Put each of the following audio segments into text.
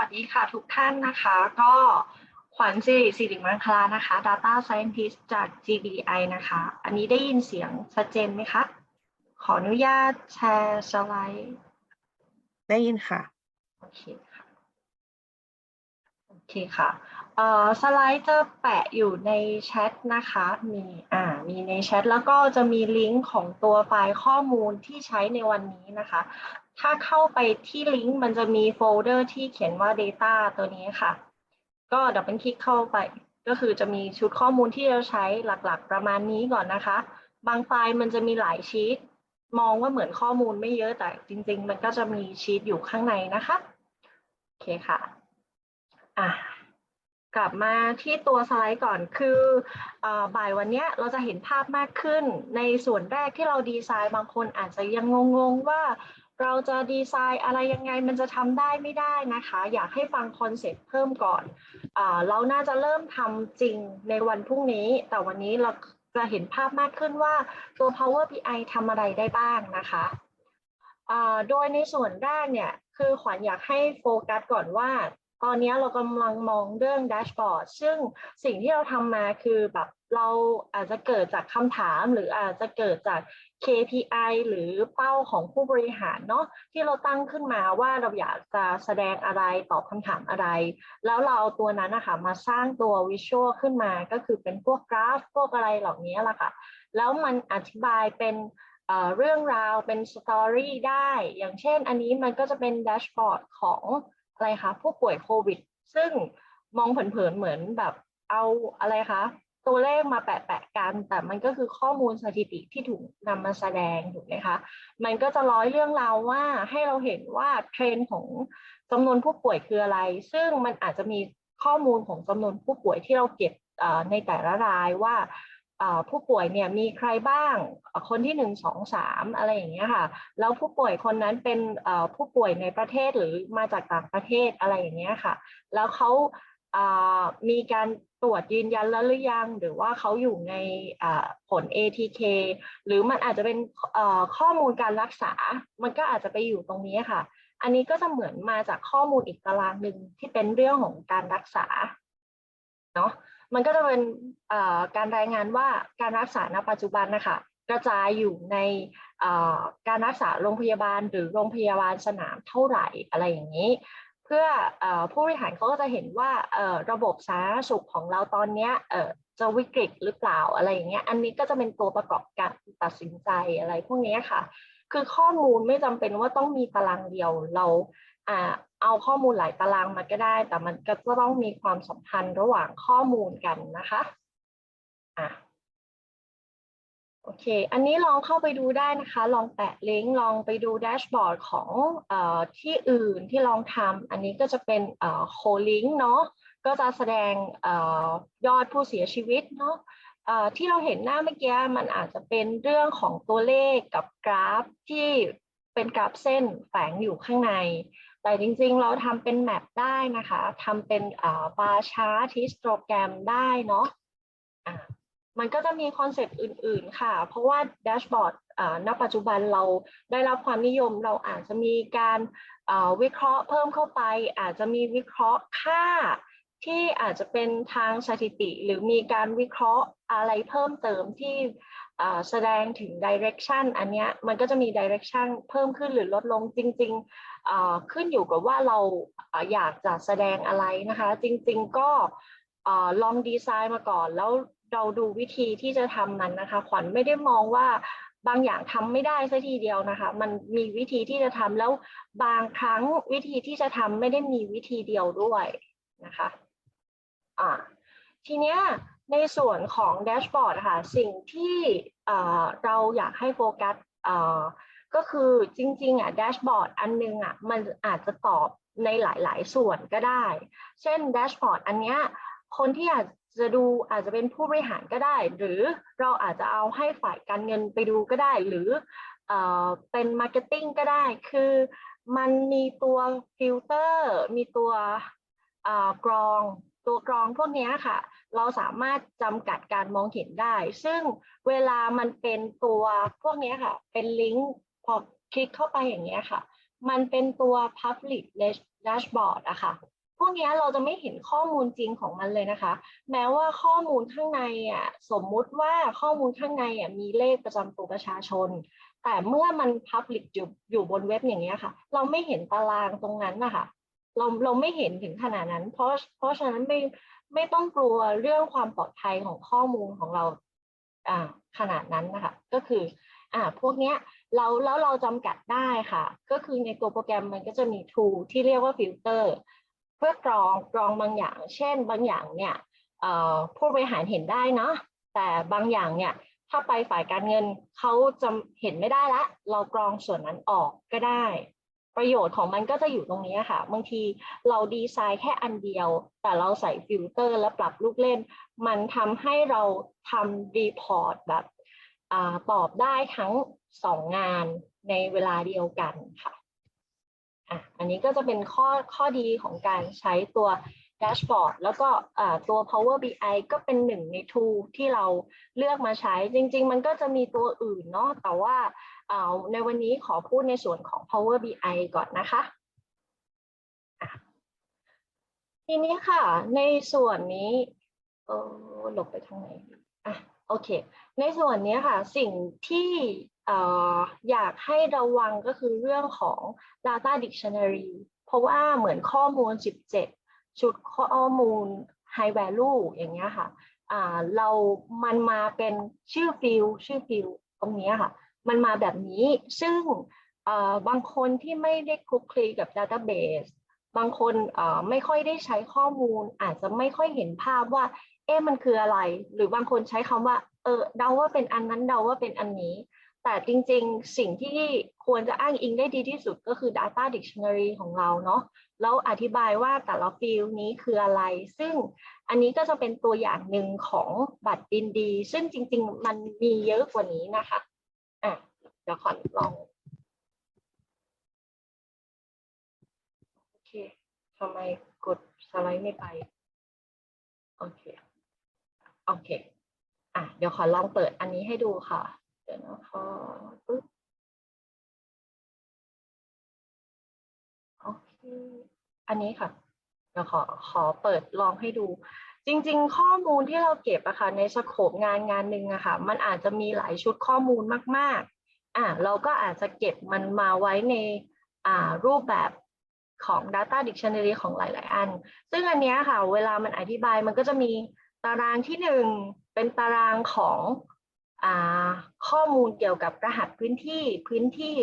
วัสดีค่ะทุกท่านนะคะ ก็ขวัญสิริสิริมังคลานะคะ Data Scientist จาก GBI นะคะ อันนี้ได้ยินเสียงชัดเจนไหมคะ ขออนุญาตแชร์สไลด์ ได้ยินค่ะ โอเคค่ะ โอเคค่ะเอ่อสไลด์จะแปะอยู่ในแชทนะคะ มีอ่ามีในแชทแล้วก็จะมีลิงก์ของตัวไฟล์ข้อมูลที่ใช้ในวันนี้นะคะ ถ้าเข้าไปที่ลิงก์มันจะมีโฟลเดอร์ที่เขียนว่า Data ตัวนี้ค่ะ ก็ดับเบิลคลิกเข้าไป ก็คือจะมีชุดข้อมูลที่เราใช้หลักๆ ประมาณนี้ก่อนนะคะ บางไฟล์มันจะมีหลายชีตมองว่าเหมือนข้อมูลไม่เยอะแต่จริง ๆ มันก็จะมีชีตอยู่ข้างในนะคะโอเคค่ะอะกลับมาที่ตัวสไลด์ก่อนคืออบ่ายวันนี้เราจะเห็นภาพมากขึ้นในส่วนแรกที่เราดีไซน์บางคนอาจจะยังงงๆว่า เราจะดีไซน์อะไรยังไงมันจะทำได้ไม่ได้นะคะ อยากให้ฟังคอนเซ็ปต์เพิ่มก่อนอเราน่าจะเริ่มทำจริงในวันพรุ่งนี้ แต่วันนี้เราจะเห็นภาพมากขึ้นว่าตัว Power BI ทำอะไรได้บ้างนะคะโดยในส่วนแรกเนี่ยคือขวัญอยากให้โฟกัสก่อนว่า ตอนนี้เรากำลังมองเรื่องแดชบอร์ดซึ่งสิ่งที่เราทำมาคือแบบ เราอาจจะเกิดจากคำถามหรืออาจจะเกิดจาก KPI หรือเป้าของผู้บริหารเนาะที่เราตั้งขึ้นมาว่าเราอยากจะแสดงอะไรตอบคำถามอะไร แล้วเราเอาตัวนั้นนะคะมาสร้างตัววิชวลขึ้นมาก็คือเป็นพวกกราฟ พวกอะไรเหล่านี้แหละค่ะ แล้วมันอธิบายเป็นเอ่อเรื่องราวเป็นสตอรี่ได้ อย่างเช่นอันนี้มันก็จะเป็นแดชบอร์ดของอะไรคะผู้ป่วยโควิด ซึ่งมองเผินๆเหมือนแบบเอาอะไรคะ ตัวเลขมาแปะๆกัน แต่มันก็คือข้อมูลสถิติที่ถูกนำมาแสดงถูกไหมคะ มันก็จะร้อยเรื่องราวว่าให้เราเห็นว่าเทรนด์ของจำนวนผู้ป่วยคืออะไร ซึ่งมันอาจจะมีข้อมูลของจำนวนผู้ป่วยที่เราเก็บในแต่ละรายว่าผู้ป่วยเนี่ยมีใครบ้าง คนที่หนึ่งสองสามอะไรอย่างเงี้ยค่ะ แล้วผู้ป่วยคนนั้นเป็นผู้ป่วยในประเทศหรือมาจากต่างประเทศอะไรอย่างเงี้ยค่ะ แล้วเขามีการ ตรวจยืนยันแล้วหรือยัง หรือว่าเขาอยู่ในผล ATK หรือมันอาจจะเป็นข้อมูลการรักษา มันก็อาจจะไปอยู่ตรงนี้ค่ะ อันนี้ก็จะเหมือนมาจากข้อมูลอีกตารางหนึ่งที่เป็นเรื่องของการรักษาเนาะมันก็จะเป็นการรายงานว่าการรักษาณปัจจุบันนะคะกระจายอยู่ในการรักษาโรงพยาบาลหรือโรงพยาบาลสนามเท่าไหร่อะไรอย่างนี้ พื่ออผู้บริหารเขาก็จะเห็นว่าระบบสาธารณสุขของเราตอนนี้จะวิกฤตหรือเปล่าอะไรอย่างเงี้ยอันนี้ก็จะเป็นตัวประกอบการตัดสินใจอะไรพวกนี้ค่ะ คือข้อมูลไม่จำเป็นว่าต้องมีตารางเดียวเราอ่าเอาข้อมูลหลายตารางมาก็ได้ แต่มันก็จะต้องมีความสัมพันธ์ระหว่างข้อมูลกันนะคะอะ โอเค อันนี้ลองเข้าไปดูได้นะคะ ลองแปะลิงก์ ลองไปดูแดชบอร์ดของอที่อื่นที่ลองทำ อันนี้ก็จะเป็นโคลิงก์เนาะ ก็จะแสดงอยอดผู้เสียชีวิตเนาะที่เราเห็นหน้าเมื่อกี้มันอาจจะเป็นเรื่องของตัวเลขกับกราฟที่เป็นกราฟเส้นแฝงอยู่ข้างใน แต่จริงๆ เราทำเป็นแมปได้นะคะ ทำเป็นบาร์ชาร์ตฮิสโตรแกรมได้เนาะ มันก็จะมีคอนเซปต์อื่น ๆ ค่ะ เพราะว่าแดชบอร์ดณปัจจุบันเราได้รับความนิยมเราอาจจะมีการวิเคราะห์เพิ่มเข้าไป อาจจะมีวิเคราะห์ค่าที่อาจจะเป็นทางสถิติ หรือมีการวิเคราะห์อะไรเพิ่มเติมที่แสดงถึง direction อันเนี้ยมันก็จะมี direction เพิ่มขึ้นหรือลดลงจริงๆขึ้นอยู่กับว่าเราอยากจะแสดงอะไรนะคะ จริงๆก็ลองดีไซน์มาก่อนแล้ว เราดูวิธีที่จะทำมันนะคะ ขวัญไม่ได้มองว่าบางอย่างทำไม่ได้สัทีเดียวนะคะ มันมีวิธีที่จะทำแล้วบางครั้งวิธีที่จะทำไม่ได้มีวิธีเดียวด้วยนะคะอ่าทีเนี้ยในส่วนของแดชบอร์ดค่ะสิ่งที่เอ่อเราอยากให้โฟกัสเอ่อก็คือจริงๆอะแดชบอร์ดอันนึงอะมันอาจจะตอบในหลายๆ ส่วนก็ได้ เช่นแดชบอร์ดอันเนี้ยคนที่อยาจ จะดูอาจจะเป็นผู้บริหารก็ได้ หรือเราอาจจะเอาให้ฝ่ายการเงินไปดูก็ได้ หรือเออเป็นมาร์เก็ตติ้งก็ได้ คือมันมีตัวฟิลเตอร์ มีตัวกรอง ตัวกรองพวกนี้ค่ะ เราสามารถจำกัดการมองเห็นได้ ซึ่งเวลามันเป็นตัวพวกนี้ค่ะ เป็นลิงก์พอคลิกเข้าไปอย่างเงี้ยค่ะ มันเป็นตัว public แดชบอร์ดอะค่ะ พวกนี้เราจะไม่เห็นข้อมูลจริงของมันเลยนะคะ แม้ว่าข้อมูลข้างในอะสมมุติว่าข้อมูลข้างในอะมีเลขประจำตัวประชาชน แต่เมื่อมัน Public อยู่อยู่บนเว็บอย่างเงี้ยค่ะ เราไม่เห็นตารางตรงนั้นนะคะเราเราไม่เห็นถึงขนาดนั้น เพราะเพราะฉะนั้นไม่ไม่ต้องกลัวเรื่องความปลอดภัยของข้อมูลของเราอ่าขนาดนั้นนะคะก็คืออ่าพวกเนี้ยเราแล้วเราจำกัดได้ค่ะ ก็คือในตัวโปรแกรมมันก็จะมี tool ที่เรียกว่าฟิลเตอร์ เพื่อกรองกรองบางอย่าง เช่น บางอย่างเนี่ยผู้บริหารเห็นได้เนาะแต่บางอย่างเนี่ยถ้าไปฝ่ายการเงินเขาจะเห็นไม่ได้ละ เรากรองส่วนนั้นออกก็ได้ ประโยชน์ของมันก็จะอยู่ตรงนี้ค่ะ บางทีเราดีไซน์แค่อันเดียว แต่เราใส่ฟิลเตอร์และปรับลูกเล่น มันทำให้เราทำรีพอร์ตแบบอตอบได้ทั้งสองงานในเวลาเดียวกันค่ะ อะอันนี้ก็จะเป็นข้อข้อดีของการใช้ตัวแดชบอร์ดแล้วก็อ่าตัว Power BI ก็เป็นหนึ่งใน tool ที่เราเลือกมาใช้ จริง ๆ มันก็จะมีตัวอื่นเนาะแต่ว่าาในวันนี้ขอพูดในส่วนของ Power BI ก่อนนะคะทีนี้ค่ะในส่วนนี้เออหลบไปทางไหนอะโอเค ในส่วนนี้ค่ะ สิ่งที่ อยากให้ระวังก็คือเรื่องของ Data Dictionary เพราะว่าเหมือนข้อมูล 17 ชุดข้อมูล High Value อย่างเงี้ยค่ะเรา มันมาเป็นชื่อฟิลชื่อฟิลตรงเนี้ยค่ะ มันมาแบบนี้ ซึ่งบางคนที่ไม่ได้คลุกคลีกับ Database บางคนไม่ค่อยได้ใช้ข้อมูล อาจจะไม่ค่อยเห็นภาพว่า เอ๊ะมันคืออะไร หรือบางคนใช้คำว่า เออเดาว่าเป็นอันนั้นเดาว่าเป็นอันนี้ แต่จริงๆ สิ่งที่ควรจะอ้างอิงได้ดีที่สุดก็คือ Data Dictionary ของเราเนาะแล้วอธิบายว่าแต่ละฟิลนี้คืออะไร ซึ่งอันนี้ก็จะเป็นตัวอย่างหนึ่งของบัตรดินดี ซึ่งจริงๆ มันมีเยอะกว่านี้นะคะอะเดี๋ยวขอลองโอเคทำไมกดสไลด์ไม่ไป โอเค โอเค อะ เดี๋ยวขอลองเปิดอันนี้ให้ดูค่ะ ดี๋ยวนะคะปึ๊บโอเค อันนี้ค่ะเดี๋ยวขอขอเปิดลองให้ดู จริง ๆ ข้อมูลที่เราเก็บอะค่ะในสโคปงานงานหนึ่งอะค่ะ มันอาจจะมีหลายชุดข้อมูลมากๆอะเราก็อาจจะเก็บมันมาไว้ในอ่ารูปแบบของ Data Dictionary ของหลาย ๆ อัน ซึ่งอันนี้ค่ะ เวลามันอธิบายมันก็จะมีตารางที่หนึ่งเป็นตารางของ ข้อมูลเกี่ยวกับรหัสพื้นที่พื้นที่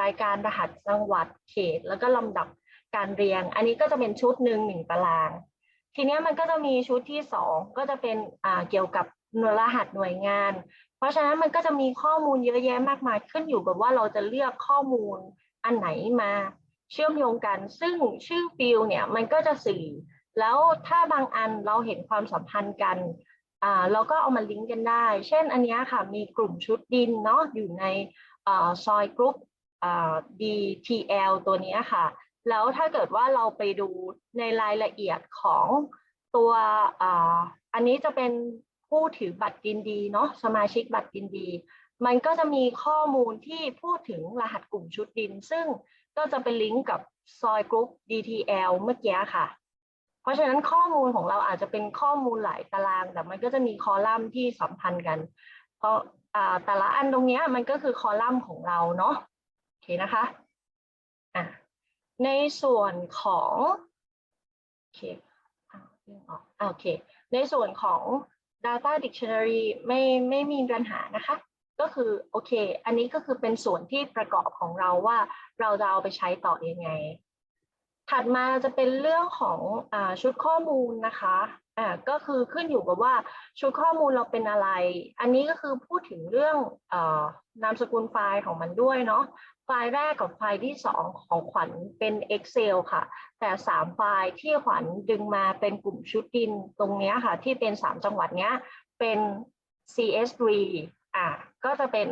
รายการรหัสจังหวัดเขต แล้วก็ลำดับการเรียง อันนี้ก็จะเป็นชุดหนึ่งหนึ่งตาราง ทีนี้มันก็จะมีชุดที่สองก็จะเป็นเกี่ยวกับรหัสหน่วยงาน เพราะฉะนั้นมันก็จะมีข้อมูลเยอะแยะมากมายขึ้นอยู่กับว่าเราจะเลือกข้อมูลอันไหนมาเชื่อมโยงกัน ซึ่งชื่อฟิลเนี่ยมันก็จะสื่อ แล้วถ้าบางอันเราเห็นความสัมพันธ์กัน อ่าเราก็เอามาลิงก์กันได้ เช่นอันนี้ค่ะมีกลุ่มชุดดินเนาะอยู่ในซอยกรุ๊ป DTL ตัวนี้ค่ะ แล้วถ้าเกิดว่าเราไปดูในรายละเอียดของตัวออันนี้จะเป็นผู้ถือบัตรดินดีเนาะสมาชิกบัตรดินดี มันก็จะมีข้อมูลที่พูดถึงรหัสกลุ่มชุดดิน ซึ่งก็จะเป็นลิงก์กับซอยกรุ๊ป DTL เมื่อกี้ค่ะ เพราะฉะนั้นข้อมูลของเราอาจจะเป็นข้อมูลหลายตาราง แต่มันก็จะมีคอลัมน์ที่สัมพันธ์กัน เพราะอ่าแต่ละอันตรงเนี้ยมันก็คือคอลัมน์ของเราเนาะโอเคนะคะอะในส่วนของโอเคอะเรื่องออกอะโอเค ในส่วนของ Data Dictionary ไม่ไม่มีปัญหานะคะ ก็คือโอเค อันนี้ก็คือเป็นส่วนที่ประกอบของเราว่าเราจะเอาไปใช้ต่อยังไง ถัดมาจะเป็นเรื่องของอชุดข้อมูลนะคะอ่าก็คือขึ้นอยู่กับว่าชุดข้อมูลเราเป็นอะไร อันนี้ก็คือพูดถึงเรื่องอนามสกุลไฟล์ของมันด้วยเนาะไฟล์แรกกับไฟล์ที่ 2 ของขวัญเป็น Excel ค่ะ แต่ 3 ไฟล์ที่ขวัญดึงมาเป็นกลุ่มชุดดินตรงนี้ค่ะ ที่เป็น 3 จังหวัดเนี้ยเป็น CSV อะก็จะเป็น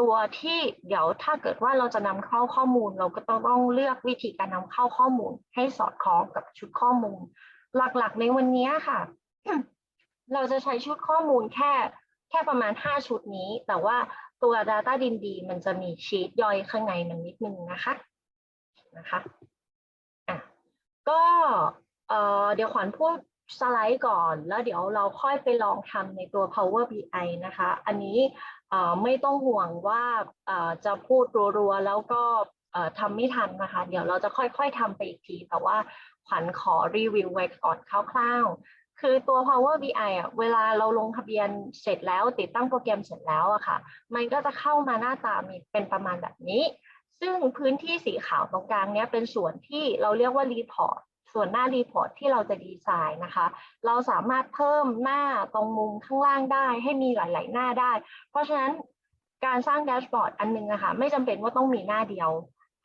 ตัวที่เดี๋ยวถ้าเกิดว่าเราจะนำเข้าข้อมูล เราก็ต้องต้องเลือกวิธีการนำเข้าข้อมูล ให้สอดคล้องกับชุดข้อมูล หลักๆ ในวันนี้ค่ะ เราจะใช้ชุดข้อมูลแค่แค่ประมาณ 5 ชุดนี้ แต่ว่าตัว Data ดินดีมันจะมีชีตย่อยข้างในมันนิดนึงนะคะนะคะอะก็เอ่อเดี๋ยวขวัญพูดสไลด์ก่อน แล้วเดี๋ยวเราค่อยไปลองทำในตัว Power BI นะคะ อันนี้ ไม่ต้องห่วงว่าจะพูดรัวๆแล้วก็ทำไม่ทันนะคะ เดี๋ยวเราจะค่อยๆทำไปอีกที แต่ว่าขวัญขอรีวิวไว้ก่อนคร่าวๆ คือตัว Power BI อะเวลาเราลงทะเบียนเสร็จแล้ว ติดตั้งโปรแกรมเสร็จแล้วอะค่ะ มันก็จะเข้ามาหน้าตามีเป็นประมาณแบบนี้ ซึ่งพื้นที่สีขาวตรงกลางเนี้ยเป็นส่วนที่เราเรียกว่า report ส่วนหน้า report ที่เราจะดีไซน์นะคะ เราสามารถเพิ่มหน้าตรงมุมข้างล่างได้ให้มีหลาย ๆ หน้าได้ เพราะฉะนั้นการสร้างแดชบอร์ดอันนึงอะคะไม่จำเป็นว่าต้องมีหน้าเดียว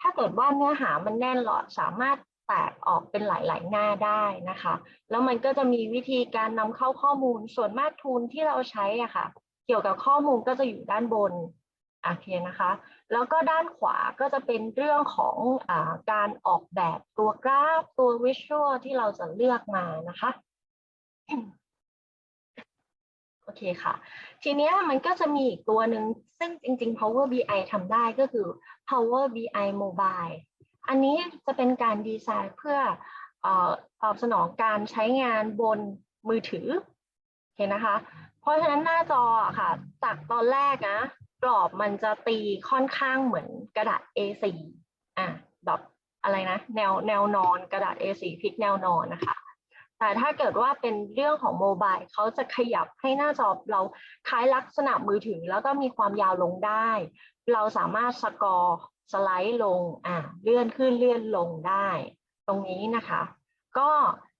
ถ้าเกิดว่าเนื้อหามันแน่นหรอสามารถแตกออกเป็นหลาย ๆ หน้าได้นะคะ แล้วมันก็จะมีวิธีการนำเข้าข้อมูลส่วนมากทูลที่เราใช้อะค่ะ เกี่ยวกับข้อมูลก็จะอยู่ด้านบนโอเคนะคะ แล้วก็ด้านขวาก็จะเป็นเรื่องของอการออกแบบตัวกราฟตัววิชวลที่เราจะเลือกมานะคะโอเคค่ะ ทีนี้มันก็จะมีอีกตัวหนึ่งซึ่งจริง ๆ Power BI ทำได้ก็คือ Power BI Mobile อันนี้จะเป็นการดีไซน์เพื่อออตอบสนองการใช้งานบนมือถือโอเคนะคะ เพราะฉะนั้นหน้าจอค่ะจากตอนแรกนะ กรอบมันจะตีค่อนข้างเหมือนกระดาษ A4 อะแบบอะไรนะแนวแนวนอนกระดาษ A4 พลิกแนวนอนนะคะ แต่ถ้าเกิดว่าเป็นเรื่องของโมบายเขาจะขยับให้หน้าจอเราคล้ายลักษณะมือถือ แล้วก็มีความยาวลงได้ เราสามารถสกอร์สไลด์ลงอะเลื่อนขึ้นเลื่อนลงได้ ตรงนี้นะคะ ก็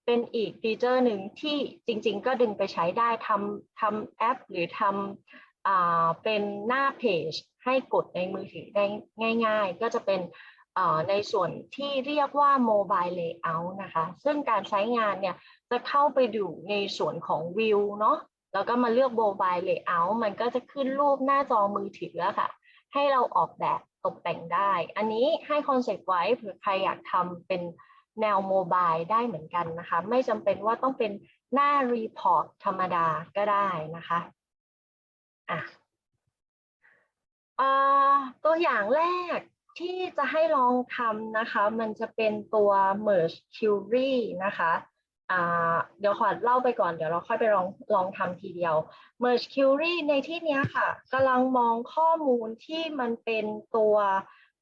เป็นอีกฟีเจอร์หนึ่งที่จริง ๆ ก็ดึงไปใช้ได้ทำทำแอป หรือทำ เป็นหน้าเพจให้กดในมือถือได้ง่าย ๆ ก็จะเป็นในส่วนที่เรียกว่า Mobile Layout นะคะ ซึ่งการใช้งานเนี่ยจะเข้าไปดูในส่วนของวิวเนาะ แล้วก็มาเลือก Mobile Layout มันก็จะขึ้นรูปหน้าจอมือถือแล้วค่ะ ให้เราออกแบบตกแต่งได้ อันนี้ให้คอนเซ็ปต์ไว้เผื่อใครอยากทำเป็นแนวโมบายได้เหมือนกันนะคะ ไม่จำเป็นว่าต้องเป็นหน้ารีพอร์ตธรรมดาก็ได้นะคะ อะตัวอย่างแรกที่จะให้ลองทำนะคะ มันจะเป็นตัว merge query นะคะเดี๋ยวขอเล่าไปก่อนเดี๋ยวเราค่อยไปลองลองทำทีเดียว merge query ในที่นี้ค่ะกำลังมองข้อมูลที่มันเป็นตัว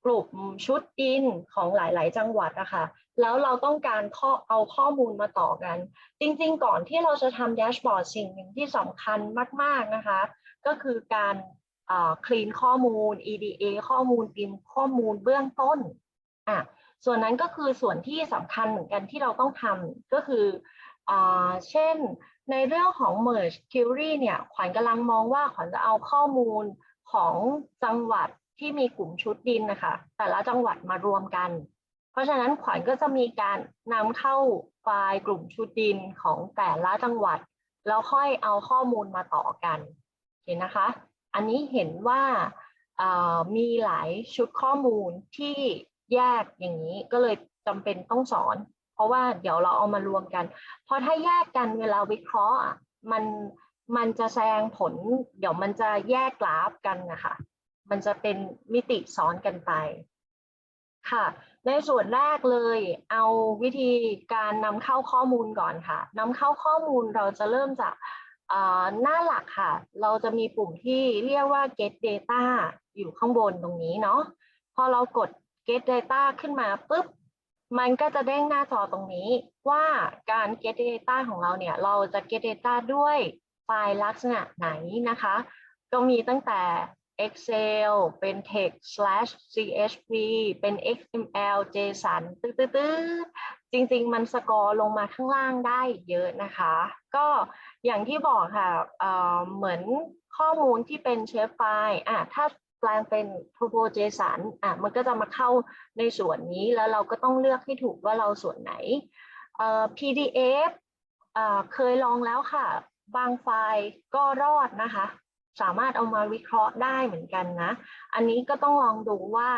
กลุ่มชุดดินของหลาย ๆ จังหวัดอะค่ะแล้วเราต้องการข้อเอาข้อมูลมาต่อกัน จริง ๆ ก่อนที่เราจะทำแดชบอร์ดสิ่งหนึ่งที่สำคัญมาก ๆ นะคะ ก็คือการคลีนข้อมูล EDA ข้อมูลพิมข้อมูลเบื้องต้นอะส่วนนั้นก็คือส่วนที่สำคัญเหมือนกันที่เราต้องทำก็คืออ่าเช่นในเรื่องของ merge query เนี่ยขวัญกำลังมองว่าขวัญจะเอาข้อมูลของจังหวัดที่มีกลุ่มชุดดินนะคะ แต่ละจังหวัดมารวมกัน เพราะฉะนั้นขวัญก็จะมีการนำเข้าไฟล์กลุ่มชุดดินของแต่ละจังหวัด แล้วค่อยเอาข้อมูลมาต่อกัน เห็นนะคะ อันนี้เห็นว่ามีหลายชุดข้อมูลที่แยกอย่างนี้ก็เลยจำเป็นต้องสอน เพราะว่าเดี๋ยวเราเอามารวมกัน เพราะถ้าแยกกันเวลาวิเคราะห์มันมันจะแสดงผล เดี๋ยวมันจะแยกกราฟกันนะคะ มันจะเป็นมิติซ้อนกันไปค่ะ ในส่วนแรกเลยเอาวิธีการนำเข้าข้อมูลก่อนค่ะนำเข้าข้อมูลเราจะเริ่มจาก หน้าหลักค่ะ เราจะมีปุ่มที่เรียกว่า get data อยู่ข้างบนตรงนี้เนาะ พอเรากด get data ขึ้นมาปุ๊บ มันก็จะเด้งหน้าจอตรงนี้ ว่าการ get data ของเราเนี่ย เราจะ get data ด้วยไฟล์ลักษณะไหนนะคะ ก็มีตั้งแต่ Excel เป็น text slash CSV เป็น XML JSON ตื้อๆ จริง ๆ มันสกอร์ลงมาข้างล่างได้เยอะนะคะ ก็อย่างที่บอกค่ะเเหมือนข้อมูลที่เป็นเชฟไฟล์อะถ้าแปลงเป็น Turbo JSON อะมันก็จะมาเข้าในส่วนนี้แล้วเราก็ต้องเลือกให้ถูกว่าเราส่วนไหน PDF เคยลองแล้วค่ะ บางไฟล์ก็รอดนะคะ สามารถเอามาวิเคราะห์ได้เหมือนกันนะ อันนี้ก็ต้องลองดูว่า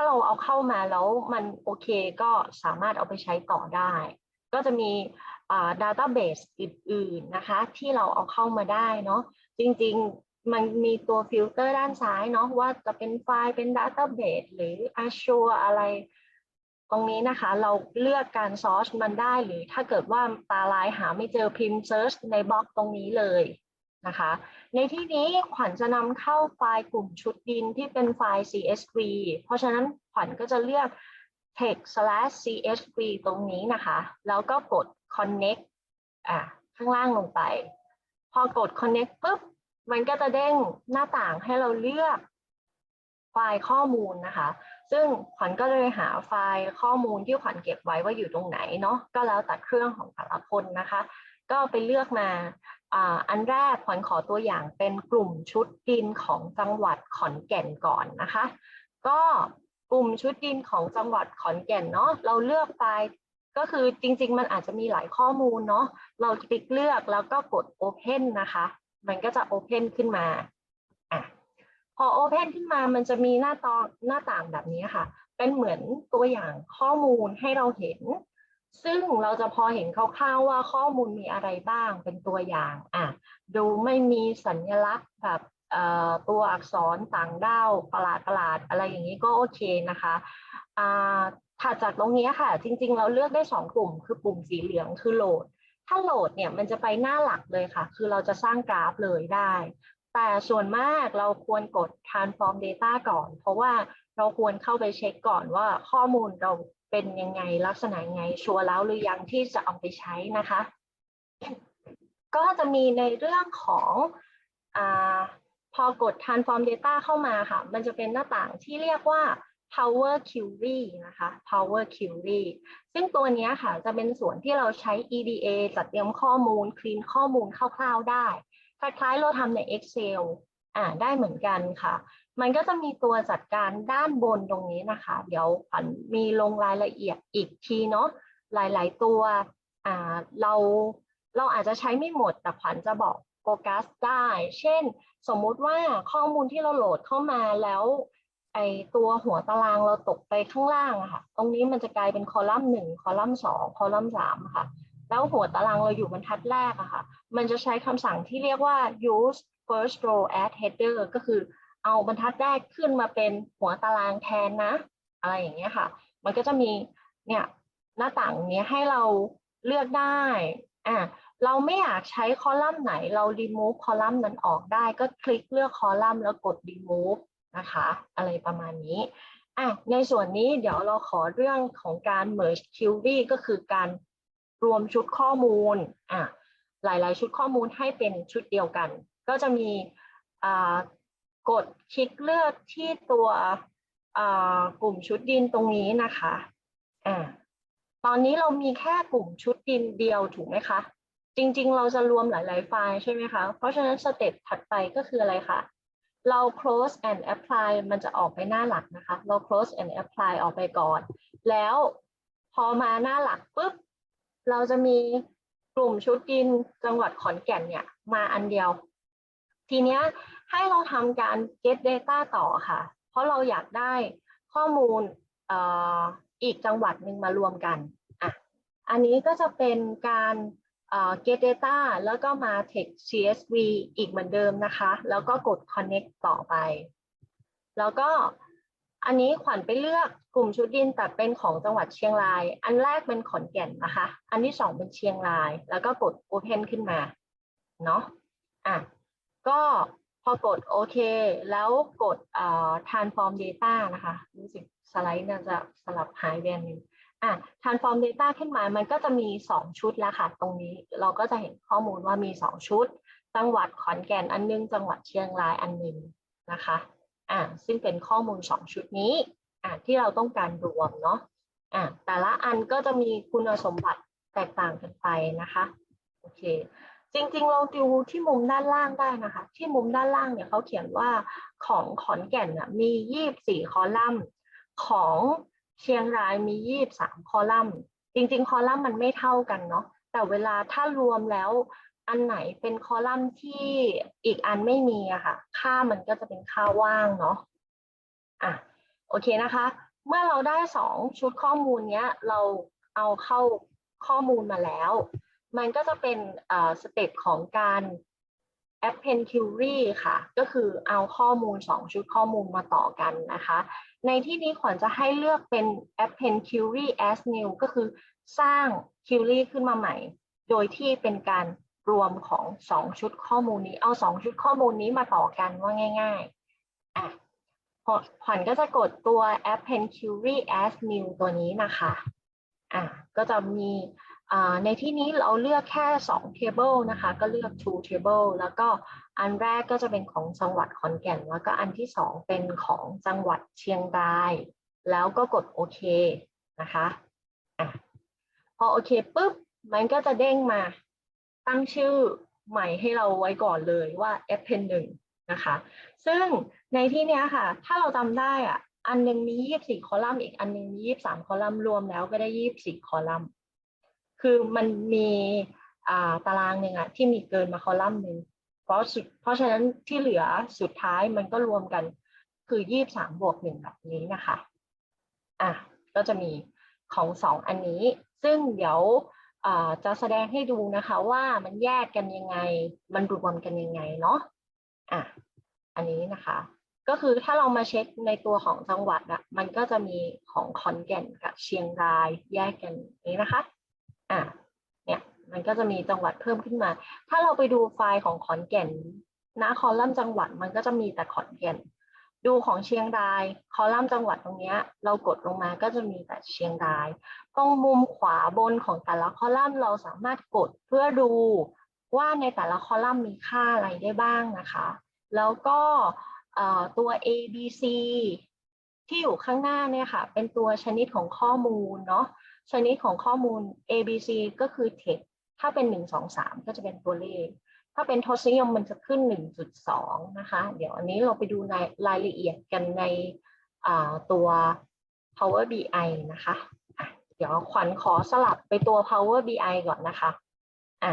ถ้าเราเอาเข้ามาแล้วมันโอเคก็สามารถเอาไปใช้ต่อได้ ก็จะมีดัตต้าเบสอื่นๆนะคะที่เราเอาเข้ามาได้เนาะจริงๆมันมีตัวฟิลเตอร์ด้านซ้ายเนาะว่าจะเป็นไฟล์เป็นดัตต้าเบสหรือ Azure อะไร ตรงนี้นะคะเราเลือกการซอร์สมันได้หรือถ้าเกิดว่าตาลายหาไม่เจอพิมพ์เซิร์ชในบล็อกตรงนี้เลย นะคะ ในที่นี้ขวัญจะนำเข้าไฟล์กลุ่มชุดดินที่เป็นไฟล์ CSV เพราะฉะนั้นขวัญก็จะเลือก text/csv ตรงนี้นะคะ แล้วก็กด connect อะข้างล่างลงไป พอกด connect ปุ๊บ มันก็จะเด้งหน้าต่างให้เราเลือกไฟล์ข้อมูลนะคะ ซึ่งขวัญก็เลยหาไฟล์ข้อมูลที่ขวัญเก็บไว้ว่าอยู่ตรงไหนเนาะ ก็แล้วแต่เครื่องของแต่ละคนนะคะ ก็ไปเลือกมา อ่าอันแรกขวัญขอตัวอย่างเป็นกลุ่มชุดดินของจังหวัดขอนแก่นก่อนนะคะ ก็กลุ่มชุดดินของจังหวัดขอนแก่นเนาะเราเลือกไฟล์ก็คือจริง ๆ มันอาจจะมีหลายข้อมูลเนาะเราคลิกเลือกแล้วก็กด Open นะคะ มันก็จะ Open ขึ้นมาอะพอ Open ขึ้นมามันจะมีหน้าตอหน้าต่างแบบนี้ค่ะ เป็นเหมือนตัวอย่างข้อมูลให้เราเห็น ซึ่งเราจะพอเห็นคร่าวๆว่าข้อมูลมีอะไรบ้างเป็นตัวอย่างอะดูไม่มีสัญลักษณ์แบบตัวอักษรต่างด้าวประหลาดประหลาดๆอะไรอย่างนี้ก็โอเคนะคะถัดจากตรงนี้ค่ะ จริง ๆ เราเลือกได้ 2 กลุ่ม คือปุ่มสีเหลืองคือโหลด ถ้าโหลดเนี่ยมันจะไปหน้าหลักเลยค่ะ คือเราจะสร้างกราฟเลยได้ แต่ส่วนมากเราควรกด transform data ก่อน เพราะว่าเราควรเข้าไปเช็คก่อนว่าข้อมูลเรา เป็นยังไงลักษณะไงชัวร์แล้วหรือยังที่จะเอาไปใช้นะคะ ก็จะมีในเรื่องของอพอกด transform data เข้ามาค่ะ มันจะเป็นหน้าต่างที่เรียกว่า power query นะคะ power query ซึ่งตัวนี้ค่ะจะเป็นส่วนที่เราใช้ EDA จัดเตรียมข้อมูล clean ข้อมูลคร่าวๆได้ คล้ายๆเราทำใน Excel อ่าได้เหมือนกันค่ะ มันก็จะมีตัวจัดการด้านบนตรงนี้นะคะ เดี๋ยวขวัญมีลงรายละเอียดอีกทีเนาะหลาย ๆ ตัวอ่าเราเราอาจจะใช้ไม่หมดแต่ขวัญจะบอกโฟกัสได้ เช่น สมมุติว่าข้อมูลที่เราโหลดเข้ามาแล้วไอตัวหัวตารางเราตกไปข้างล่างอะค่ะ ตรงนี้มันจะกลายเป็นคอลัมน์หนึ่งคอลัมน์สองคอลัมน์สามค่ะ แล้วหัวตารางเราอยู่บรรทัดแรกอะค่ะ มันจะใช้คำสั่งที่เรียกว่า use first row as header ก็คือ เอาบรรทัดแรกขึ้นมาเป็นหัวตารางแทนนะ อะไรอย่างเงี้ยค่ะ มันก็จะมีเนี่ยหน้าต่างเนี้ยให้เราเลือกได้อะเราไม่อยากใช้คอลัมน์ไหนเรา remove คอลัมน์นั้นออกได้ก็คลิกเลือกคอลัมน์แล้วกด remove นะคะ อะไรประมาณนี้อะในส่วนนี้เดี๋ยวเราขอเรื่องของการ merge query ก็คือการรวมชุดข้อมูลอะหลาย ๆ ชุดข้อมูลให้เป็นชุดเดียวกัน ก็จะมีอ่า กดคลิกเลือกที่ตัวกลุ่มชุดดินตรงนี้นะคะอ่าตอนนี้เรามีแค่กลุ่มชุดดินเดียวถูกไหมคะ จริงๆ เราจะรวมหลาย ๆ ไฟล์ใช่ไหมคะ เพราะฉะนั้นสเต็ปถัดไปก็คืออะไรคะ เรา close and apply มันจะออกไปหน้าหลักนะคะ เรา close and apply ออกไปก่อน แล้วพอมาหน้าหลักปุ๊บ เราจะมีกลุ่มชุดดินจังหวัดขอนแก่นเนี่ยมาอันเดียว ทีเนี้ย ให้เราทำการ get data ต่อค่ะ เพราะเราอยากได้ข้อมูลออีกจังหวัดหนึ่งมารวมกันอะอันนี้ก็จะเป็นการเอ่อ get data แล้วก็มา text CSV อีกเหมือนเดิมนะคะ แล้วก็กด connect ต่อไป แล้วก็อันนี้ขวัญไปเลือกกลุ่มชุดดินแต่เป็นของจังหวัดเชียงราย อันแรกเป็นขอนแก่นนะคะ อันที่สองเป็นเชียงราย แล้วก็กด open ขึ้นมา เนาะอะก็ พอกดโอเค แล้วกดเอ่อ transform data นะคะ รู้สึกสไลด์น่าจะสลับหายไปอันหนึงอะ transform data ขึ้นมา มันก็จะมี 2 ชุดแล้วค่ะ ตรงนี้เราก็จะเห็นข้อมูลว่ามี 2 ชุด จังหวัดขอนแก่นอันหนึง จังหวัดเชียงรายอันหนึงนะคะ อะ ซึ่งเป็นข้อมูล 2 ชุดนี้ อะ ที่เราต้องการรวมเนาะ อะ แต่ละอันก็จะมีคุณสมบัติแตกต่างกันไปนะคะ โอเค จริงๆ เราดูที่มุมด้านล่างได้นะคะ ที่มุมด้านล่างเนี่ยเขาเขียนว่าของขอนแก่นน่ะมี 24 คอลัมน์ ของเชียงรายมี 23 คอลัมน์ จริง ๆ คอลัมน์มันไม่เท่ากันเนาะแต่เวลาถ้ารวมแล้วอันไหนเป็นคอลัมน์ที่อีกอันไม่มีอะค่ะ ค่ามันก็จะเป็นค่าว่างเนาะอะโอเคนะคะ เมื่อเราได้สองชุดข้อมูลเนี้ยเราเอาเข้าข้อมูลมาแล้ว มันก็จะเป็นสเต็ปของการ append query ค่ะ ก็คือเอาข้อมูล 2 ชุดข้อมูลมาต่อกันนะคะ ในที่นี้ขวัญจะให้เลือกเป็น append query as new ก็คือสร้าง query ขึ้นมาใหม่ โดยที่เป็นการรวมของ 2 ชุดข้อมูลนี้ เอา 2 ชุดข้อมูลนี้มาต่อกันว่าง่ายๆอะขวัญก็จะกดตัว append query as new ตัวนี้นะคะอะก็จะมี ในที่นี้เราเลือกแค่2 table นะคะ ก็เลือก two table แล้วก็อันแรกก็จะเป็นของจังหวัดขอนแก่น แล้วก็อันที่ 2 เป็นของจังหวัดเชียงราย แล้วก็กดโอเคนะคะอะพอโอเคปุ๊บ มันก็จะเด้งมาตั้งชื่อใหม่ให้เราไว้ก่อนเลยว่า append หนึ่งนะคะ ซึ่งในที่นี้ค่ะ ถ้าเราจำได้อะ อันหนึงมี 24 คอลัมน์ อีกอันหนึงมี 23 คอลัมน์ รวมแล้วก็ได้ 24 คอลัมน์ คือมันมีตารางหนึ่งอะที่มีเกินมาคอลัมน์หนึ่งเพราะเพราะฉะนั้นที่เหลือสุดท้ายมันก็รวมกันคือ23บวกหนึ่งแบบนี้นะคะอะก็จะมีของสองอันนี้ ซึ่งเดี๋ยวจะแสดงให้ดูนะคะว่ามันแยกกันยังไง มันรวมกันยังไงเนาะอะอันนี้นะคะ ก็คือถ้าเรามาเช็คในตัวของจังหวัดอะมันก็จะมีของขอนแก่นกับเชียงรายแยกกันนี้นะคะ อะเนี่ยมันก็จะมีจังหวัดเพิ่มขึ้นมา ถ้าเราไปดูไฟล์ของขอนแก่นหน้าคอลัมน์จังหวัดมันก็จะมีแต่ขอนแก่น ดูของเชียงราย คอลัมน์จังหวัดตรงเนี้ยเรากดลงมาก็จะมีแต่เชียงราย ตรงมุมขวาบนของแต่ละคอลัมน์เราสามารถกดเพื่อดูว่าในแต่ละคอลัมน์มีค่าอะไรได้บ้างนะคะ แล้วก็เอ่อตัว A B C ที่อยู่ข้างหน้าเนี่ยค่ะ เป็นตัวชนิดของข้อมูลเนาะ ชนิดของข้อมูล A B C ก็คือ text ถ้าเป็น 1 2 3 ก็จะเป็นตัวเลข ถ้าเป็นทศนิยมมันจะขึ้น 1.2 นะคะ เดี๋ยวอันนี้เราไปดูในรายละเอียดกันในตัว Power BI นะคะะเดี๋ยวขวัญขอสลับไปตัว Power BI ก่อนนะคะ อะ